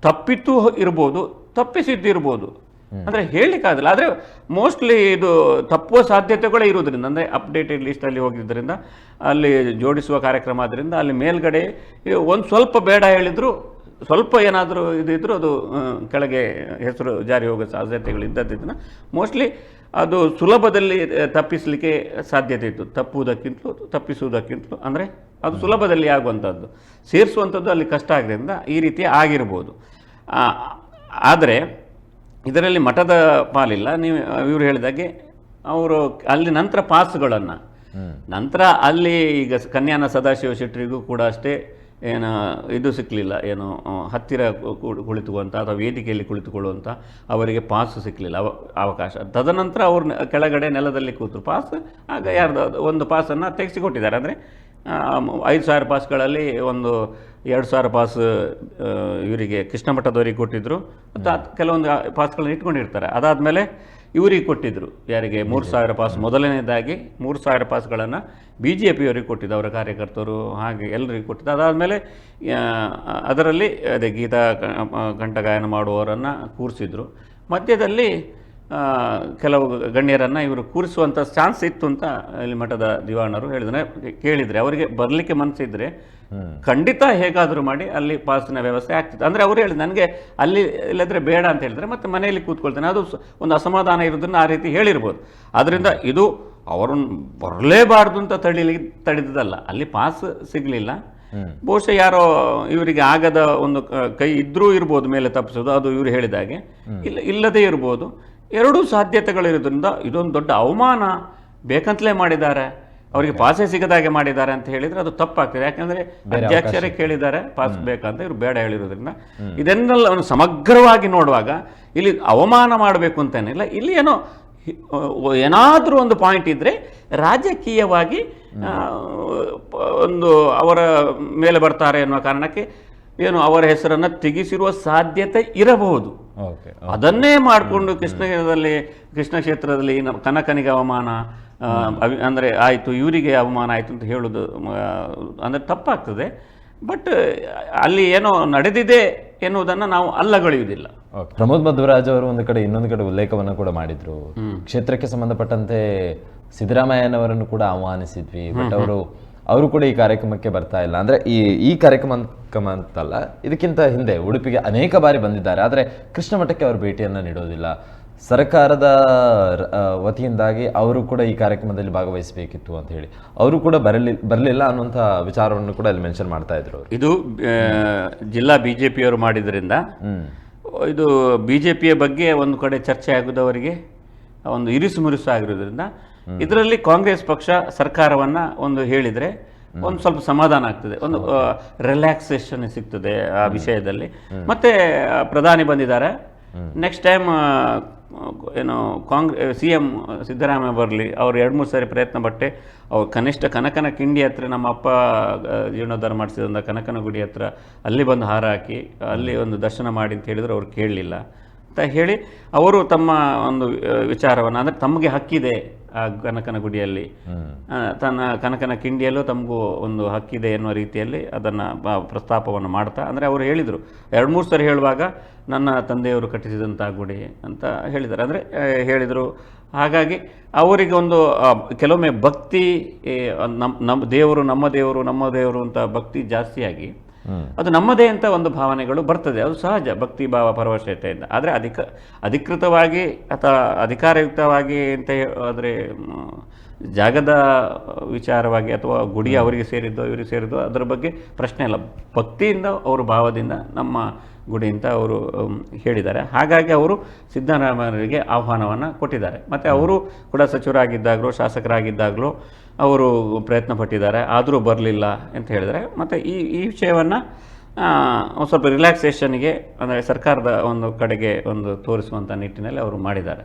ತಪ್ಪಿತ್ತು ಇರ್ಬೋದು ತಪ್ಪಿಸಿದ್ದು ಇರ್ಬೋದು. ಅಂದರೆ ಹೇಳಲಿಕ್ಕಾಗಲ್ಲ ಆದರೆ ಮೋಸ್ಟ್ಲಿ ಇದು ತಪ್ಪುವ ಸಾಧ್ಯತೆಗಳೇ ಇರೋದ್ರಿಂದ ಅಂದರೆ ಅಪ್ಡೇಟೆಡ್ ಲಿಸ್ಟಲ್ಲಿ ಹೋಗಿದ್ದರಿಂದ ಅಲ್ಲಿ ಜೋಡಿಸುವ ಕಾರ್ಯಕ್ರಮ ಆದ್ದರಿಂದ ಅಲ್ಲಿ ಮೇಲ್ಗಡೆ ಒಂದು ಸ್ವಲ್ಪ ಬೇಡ ಹೇಳಿದ್ರು ಸ್ವಲ್ಪ ಏನಾದರೂ ಇದ್ದರೂ ಅದು ಕೆಳಗೆ ಹೆಸರು ಜಾರಿ ಹೋಗೋ ಸಾಧ್ಯತೆಗಳು ಇದ್ದದ್ದಿದ್ದನ್ನು ಮೋಸ್ಟ್ಲಿ ಅದು ಸುಲಭದಲ್ಲಿ ತಪ್ಪಿಸಲಿಕ್ಕೆ ಸಾಧ್ಯತೆ ಇತ್ತು. ತಪ್ಪುವುದಕ್ಕಿಂತಲೂ ತಪ್ಪಿಸುವುದಕ್ಕಿಂತಲೂ. ಅಂದರೆ ಅದು ಸುಲಭದಲ್ಲಿ ಆಗುವಂಥದ್ದು ಸೇರಿಸುವಂಥದ್ದು ಅಲ್ಲಿ ಕಷ್ಟ ಆಗಿದ್ದರಿಂದ ಈ ರೀತಿ ಆಗಿರ್ಬೋದು. ಆದರೆ ಇದರಲ್ಲಿ ಮಠದ ಪಾಲಿಲ್ಲ. ನೀವು ಇವರು ಹೇಳಿದಾಗೆ ಅವರು ಅಲ್ಲಿ ನಂತರ ಪಾಸ್ಗಳನ್ನು. ನಂತರ ಅಲ್ಲಿ ಈಗ ಕನ್ಯಾನ ಸದಾಶಿವ ಶೆಟ್ಟರಿಗೂ ಕೂಡ ಅಷ್ಟೇ ಏನು ಇದು ಸಿಕ್ಕಲಿಲ್ಲ ಏನು ಹತ್ತಿರ ಕುಳಿತುಕೊಳ್ಳುವಂಥ ಅಥವಾ ವೇದಿಕೆಯಲ್ಲಿ ಕುಳಿತುಕೊಳ್ಳುವಂಥ ಅವರಿಗೆ ಪಾಸ್ ಸಿಕ್ಕಲಿಲ್ಲ ಅವ ಅವಕಾಶ. ತದನಂತರ ಅವ್ರ ಕೆಳಗಡೆ ನೆಲದಲ್ಲಿ ಕೂತರು. ಪಾಸ್ ಆಗ ಯಾರ್ದು ಒಂದು ಪಾಸನ್ನು ತೆಗೆಸಿಕೊಟ್ಟಿದ್ದಾರೆ. ಅಂದರೆ ಐದು ಸಾವಿರ ಪಾಸ್ಗಳಲ್ಲಿ ಒಂದು ಎರಡು ಸಾವಿರ ಪಾಸ್ ಇವರಿಗೆ ಕೃಷ್ಣಮಠದವರಿಗೆ ಕೊಟ್ಟಿದ್ದರು ಮತ್ತು ಕೆಲವೊಂದು ಪಾಸ್ಗಳನ್ನ ಇಟ್ಕೊಂಡಿರ್ತಾರೆ. ಅದಾದಮೇಲೆ ಇವರಿಗೆ ಕೊಟ್ಟಿದ್ದರು ಯಾರಿಗೆ? ಮೂರು ಸಾವಿರ ಪಾಸ್ ಮೊದಲನೇದಾಗಿ ಮೂರು ಸಾವಿರ ಪಾಸ್ಗಳನ್ನು ಬಿ ಜೆ ಪಿಯವರಿಗೆ ಕೊಟ್ಟಿದ್ದು ಅವರ ಕಾರ್ಯಕರ್ತರು ಹಾಗೆ ಎಲ್ಲರಿಗೂ ಕೊಟ್ಟಿದ್ದು. ಅದಾದಮೇಲೆ ಅದರಲ್ಲಿ ಅದೇ ಗೀತಾ ಕಂಠಗಾಯನ ಮಾಡುವವರನ್ನು ಕೂರಿಸಿದ್ರು. ಮಧ್ಯದಲ್ಲಿ ಕೆಲವು ಗಣ್ಯರನ್ನು ಇವರು ಕೂರಿಸುವಂಥ ಚಾನ್ಸ್ ಇತ್ತು ಅಂತ ಇಲ್ಲಿ ಮಠದ ದಿವಾಣರು ಹೇಳಿದ್ರೆ. ಕೇಳಿದರೆ ಅವರಿಗೆ ಬರಲಿಕ್ಕೆ ಮನಸ್ಸಿದ್ರೆ ಖಂಡಿತ ಹೇಗಾದರೂ ಮಾಡಿ ಅಲ್ಲಿ ಪಾಸಿನ ವ್ಯವಸ್ಥೆ ಆಗ್ತಿತ್ತು ಅಂದರೆ ಅವರು ಹೇಳಿದ್ರು ನನಗೆ ಅಲ್ಲಿ ಇಲ್ಲದ್ರೆ ಬೇಡ ಅಂತ ಹೇಳಿದ್ರೆ ಮತ್ತೆ ಮನೆಯಲ್ಲಿ ಕೂತ್ಕೊಳ್ತೇನೆ. ಅದು ಒಂದು ಅಸಮಾಧಾನ ಇರೋದನ್ನು ಆ ರೀತಿ ಹೇಳಿರ್ಬೋದು. ಆದ್ದರಿಂದ ಇದು ಅವರನ್ನು ಬರಲೇಬಾರ್ದು ಅಂತ ತಡಿಲಿ ತಡೆದಲ್ಲ ಅಲ್ಲಿ ಪಾಸ್ ಸಿಗಲಿಲ್ಲ. ಬಹುಶಃ ಯಾರೋ ಇವರಿಗೆ ಆಗದ ಒಂದು ಕೈ ಇದ್ರೂ ಇರ್ಬೋದು ಮೇಲೆ ತಪ್ಪಿಸೋದು ಅದು ಇವರು ಹೇಳಿದಾಗೆ ಇಲ್ಲ ಇಲ್ಲದೇ ಇರ್ಬೋದು. ಎರಡೂ ಸಾಧ್ಯತೆಗಳಿರೋದ್ರಿಂದ ಇದೊಂದು ದೊಡ್ಡ ಅವಮಾನ ಬೇಕಂತಲೇ ಮಾಡಿದ್ದಾರೆ. ಅವರಿಗೆ ಪಾಸೇ ಸಿಗದಾಗೆ ಮಾಡಿದ್ದಾರೆ ಅಂತ ಹೇಳಿದ್ರೆ ಅದು ತಪ್ಪಾಗ್ತದೆ. ಯಾಕಂದ್ರೆ ಅಧ್ಯಕ್ಷರೇ ಕೇಳಿದ್ದಾರೆ ಪಾಸ್ ಬೇಕಂತ ಇವರು ಬೇಡ ಹೇಳಿರೋದ್ರಿಂದ. ಇದನ್ನೆಲ್ಲ ಅವನು ಸಮಗ್ರವಾಗಿ ನೋಡುವಾಗ ಇಲ್ಲಿ ಅವಮಾನ ಮಾಡಬೇಕು ಅಂತೇನಿಲ್ಲ ಇಲ್ಲಿ ಏನೋ ಏನಾದರೂ ಒಂದು ಪಾಯಿಂಟ್ ಇದ್ರೆ ರಾಜಕೀಯವಾಗಿ ಒಂದು ಅವರ ಮೇಲೆ ಬರ್ತಾರೆ ಎನ್ನುವ ಕಾರಣಕ್ಕೆ ಏನು ಅವರ ಹೆಸರನ್ನು ತೆಗೆಸಿರುವ ಸಾಧ್ಯತೆ ಇರಬಹುದು. ಅದನ್ನೇ ಮಾಡಿಕೊಂಡು ಕೃಷ್ಣದಲ್ಲಿ ಕೃಷ್ಣ ಕ್ಷೇತ್ರದಲ್ಲಿ ಕನಕನಿಗೆ ಅವಮಾನ ಅವಿ- ಅಂದರೆ ಆಯಿತು ಇವರಿಗೆ ಅವಮಾನ ಆಯಿತು ಅಂತ ಹೇಳೋದು ಅಂದರೆ ತಪ್ಪಾಗ್ತದೆ. ಬಟ್ ಅಲ್ಲಿ ಏನೋ ನಡೆದಿದೆ ಎನ್ನುವುದನ್ನು ನಾವು ಅಲ್ಲಗಳೆಯುವುದಿಲ್ಲ. ಪ್ರಮೋದ್ ಮಧ್ವರಾಜ್ ಅವರು ಒಂದು ಕಡೆ ಇನ್ನೊಂದು ಕಡೆ ಉಲ್ಲೇಖವನ್ನು ಕೂಡ ಮಾಡಿದ್ರು. ಕ್ಷೇತ್ರಕ್ಕೆ ಸಂಬಂಧಪಟ್ಟಂತೆ ಸಿದ್ದರಾಮಯ್ಯನವರನ್ನು ಕೂಡ ಆಹ್ವಾನಿಸಿದ್ವಿ. ಬಟ್ ಅವರು ಅವರು ಕೂಡ ಈ ಕಾರ್ಯಕ್ರಮಕ್ಕೆ ಬರ್ತಾ ಇಲ್ಲ. ಅಂದ್ರೆ ಈ ಈ ಕಾರ್ಯಕ್ರಮ ಕ್ರಮ ಅಂತಲ್ಲ ಇದಕ್ಕಿಂತ ಹಿಂದೆ ಉಡುಪಿಗೆ ಅನೇಕ ಬಾರಿ ಬಂದಿದ್ದಾರೆ. ಆದರೆ ಕೃಷ್ಣ ಮಠಕ್ಕೆ ಅವರು ಭೇಟಿಯನ್ನು ನೀಡೋದಿಲ್ಲ. ಸರ್ಕಾರದ ವತಿಯಿಂದಾಗಿ ಅವರು ಕೂಡ ಈ ಕಾರ್ಯಕ್ರಮದಲ್ಲಿ ಭಾಗವಹಿಸಬೇಕಿತ್ತು ಅಂತ ಹೇಳಿ. ಅವರು ಕೂಡ ಬರಲಿ ಬರಲಿಲ್ಲ ಅನ್ನುವಂಥ ವಿಚಾರವನ್ನು ಕೂಡ ಅಲ್ಲಿ ಮೆನ್ಷನ್ ಮಾಡ್ತಾ ಇದ್ರು ಇದು ಜಿಲ್ಲಾ ಬಿ ಜೆ ಪಿಯವರು ಮಾಡಿದ್ರಿಂದ ಇದು ಬಿ ಜೆ ಪಿಯ ಬಗ್ಗೆ ಒಂದು ಕಡೆ ಚರ್ಚೆ ಆಗುದವರಿಗೆ ಒಂದು ಇರಿಸು ಮುರಿಸು ಆಗಿರೋದ್ರಿಂದ ಇದರಲ್ಲಿ ಕಾಂಗ್ರೆಸ್ ಪಕ್ಷ ಸರ್ಕಾರವನ್ನ ಒಂದು ಹೇಳಿದರೆ ಒಂದು ಸ್ವಲ್ಪ ಸಮಾಧಾನ ಆಗ್ತದೆ. ಒಂದು ರಿಲ್ಯಾಕ್ಸೇಷನ್ ಸಿಗ್ತದೆ ಆ ವಿಷಯದಲ್ಲಿ. ಮತ್ತೆ ಪ್ರಧಾನಿ ಬಂದಿದ್ದಾರೆ. ನೆಕ್ಸ್ಟ್ ಟೈಮ್ ಏನು, ಕಾಂಗ್ರೆ ಸಿ ಎಂ ಸಿದ್ದರಾಮಯ್ಯ ಬರಲಿ, ಅವ್ರು ಎರಡು ಮೂರು ಸಾರಿ ಪ್ರಯತ್ನ ಪಟ್ಟೆ, ಅವ್ರು ಕನಿಷ್ಠ ಕನಕನ ಕಿಂಡಿ ಹತ್ರ ನಮ್ಮ ಅಪ್ಪ ಜೀರ್ಣೋದ್ಧಾರ ಮಾಡಿಸಿದಂಥ ಕನಕನ ಗುಡಿ ಹತ್ರ ಅಲ್ಲಿ ಬಂದು ಹಾರ ಹಾಕಿ, ಅಲ್ಲಿ ಒಂದು ದರ್ಶನ ಮಾಡಿ ಅಂತ ಹೇಳಿದ್ರು ಅವ್ರು ಕೇಳಲಿಲ್ಲ. ಅಂತ ಹೇಳಿ ಅವರು ತಮ್ಮ ಒಂದು ವಿಚಾರವನ್ನು ಅಂದರೆ ತಮಗೆ ಹಕ್ಕಿದೆ ಆ ಕನಕನ ಗುಡಿಯಲ್ಲಿ. ತನ್ನ ಕನಕನ ಕಿಂಡಿಯಲ್ಲೂ ತಮಗೂ ಒಂದು ಹಕ್ಕಿದೆ ಎನ್ನುವ ರೀತಿಯಲ್ಲಿ ಅದನ್ನು ಪ್ರಸ್ತಾಪವನ್ನು ಮಾಡ್ತಾ ಅಂದರೆ ಅವರು ಹೇಳಿದರು. ಎರಡು ಮೂರು ಸರಿ ಹೇಳುವಾಗ ನನ್ನ ತಂದೆಯವರು ಕಟ್ಟಿಸಿದಂಥ ಗುಡಿ ಅಂತ ಹೇಳಿದ್ದಾರೆ. ಅಂದರೆ ಹೇಳಿದರು. ಹಾಗಾಗಿ ಅವರಿಗೆ ಒಂದು ಕೆಲವೊಮ್ಮೆ ಭಕ್ತಿ ನಮ್ಮ ನಮ್ಮ ದೇವರು ನಮ್ಮ ದೇವರು ನಮ್ಮ ದೇವರು ಅಂತ ಭಕ್ತಿ ಜಾಸ್ತಿಯಾಗಿ ಅದು ನಮ್ಮದೇ ಅಂತ ಒಂದು ಭಾವನೆಗಳು ಬರ್ತದೆ. ಅದು ಸಹಜ. ಭಕ್ತಿ ಭಾವ ಪರವಶತೆಯಿಂದ. ಆದರೆ ಅಧಿಕ ಅಧಿಕೃತವಾಗಿ ಅಥವಾ ಅಧಿಕಾರಯುಕ್ತವಾಗಿ ಅಂತ ಆದರೆ ಜಾಗದ ವಿಚಾರವಾಗಿ ಅಥವಾ ಗುಡಿ ಅವರಿಗೆ ಸೇರಿದ್ದೋ ಇವರಿಗೆ ಸೇರಿದ್ದೋ ಅದರ ಬಗ್ಗೆ ಪ್ರಶ್ನೆ ಇಲ್ಲ. ಭಕ್ತಿಯಿಂದ ಅವರು ಭಾವದಿಂದ ನಮ್ಮ ಗುಡಿ ಅಂತ ಅವರು ಹೇಳಿದ್ದಾರೆ. ಹಾಗಾಗಿ ಅವರು ಸಿದ್ದರಾಮಯ್ಯರಿಗೆ ಆಹ್ವಾನವನ್ನು ಕೊಟ್ಟಿದ್ದಾರೆ. ಮತ್ತು ಅವರು ಕೂಡ ಸಚಿವರಾಗಿದ್ದಾಗಲೂ ಶಾಸಕರಾಗಿದ್ದಾಗಲೂ ಅವರು ಪ್ರಯತ್ನ ಪಟ್ಟಿದ್ದಾರೆ, ಆದರೂ ಬರಲಿಲ್ಲ ಅಂತ ಹೇಳಿದರೆ, ಮತ್ತು ಈ ಈ ವಿಷಯವನ್ನು ಒಂದು ಸ್ವಲ್ಪ ರಿಲ್ಯಾಕ್ಸೇಷನ್ಗೆ ಅಂದರೆ ಸರ್ಕಾರದ ಒಂದು ಕಡೆಗೆ ಒಂದು ತೋರಿಸುವಂಥ ನಿಟ್ಟಿನಲ್ಲಿ ಅವರು ಮಾಡಿದ್ದಾರೆ.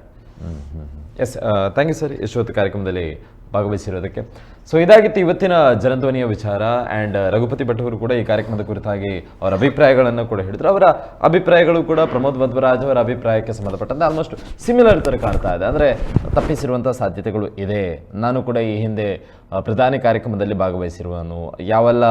ಎಸ್ ಥ್ಯಾಂಕ್ ಯು ಸರ್ ಇಷ್ಟೊತ್ತು ಕಾರ್ಯಕ್ರಮದಲ್ಲಿ ಭಾಗವಹಿಸಿರೋದಕ್ಕೆ. ಸೊ ಇದಾಗಿತ್ತು ಇವತ್ತಿನ ಜನಧ್ವನಿಯ ವಿಚಾರ ಆ್ಯಂಡ್ ರಘುಪತಿ ಭಟ್ ಅವರು ಕೂಡ ಈ ಕಾರ್ಯಕ್ರಮದ ಕುರಿತಾಗಿ ಅವರ ಅಭಿಪ್ರಾಯಗಳನ್ನು ಕೂಡ ಹೇಳಿದ್ರು. ಅವರ ಅಭಿಪ್ರಾಯಗಳು ಕೂಡ ಪ್ರಮೋದ್ ಮಧ್ವರಾಜ್ ಅವರ ಅಭಿಪ್ರಾಯಕ್ಕೆ ಸಂಬಂಧಪಟ್ಟಂತೆ ಆಲ್ಮೋಸ್ಟ್ ಸಿಮಿಲರ್ ಥರ ಕಾಣ್ತಾ ಇದೆ. ಅಂದರೆ ತಪ್ಪಿಸಿರುವಂಥ ಸಾಧ್ಯತೆಗಳು ಇದೆ. ನಾನು ಕೂಡ ಈ ಹಿಂದೆ ಆ, ಪ್ರಧಾನಿ ಕಾರ್ಯಕ್ರಮದಲ್ಲಿ ಭಾಗವಹಿಸಿರುವನು. ಯಾವೆಲ್ಲ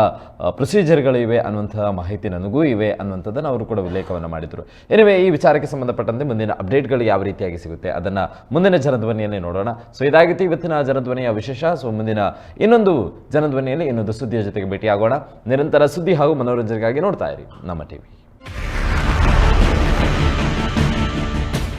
ಪ್ರೊಸೀಜರ್ಗಳಿವೆ ಅನ್ನುವಂಥ ಮಾಹಿತಿ ನನಗೂ ಇವೆ ಅನ್ನುವಂಥದ್ದನ್ನು ಅವರು ಕೂಡ ಉಲ್ಲೇಖವನ್ನು ಮಾಡಿದರು. ಎನಿವೆ ಈ ವಿಚಾರಕ್ಕೆ ಸಂಬಂಧಪಟ್ಟಂತೆ ಮುಂದಿನ ಅಪ್ಡೇಟ್ಗಳು ಯಾವ ರೀತಿಯಾಗಿ ಸಿಗುತ್ತೆ ಅದನ್ನು ಮುಂದಿನ ಜನಧ್ವನಿಯಲ್ಲಿ ನೋಡೋಣ. ಸೊ ಇದಾಗಿತ್ತು ಇವತ್ತಿನ ಜನಧ್ವನಿಯ ವಿಶೇಷ. ಸೊ ಮುಂದಿನ ಇನ್ನೊಂದು ಜನಧ್ವನಿಯಲ್ಲಿ ಇನ್ನೊಂದು ಸುದ್ದಿಯ ಜೊತೆಗೆ ಭೇಟಿಯಾಗೋಣ. ನಿರಂತರ ಸುದ್ದಿ ಹಾಗೂ ಮನೋರಂಜನೆಗಾಗಿ ನೋಡ್ತಾ ಇರಿ ನಮ್ಮ ಟಿವಿ.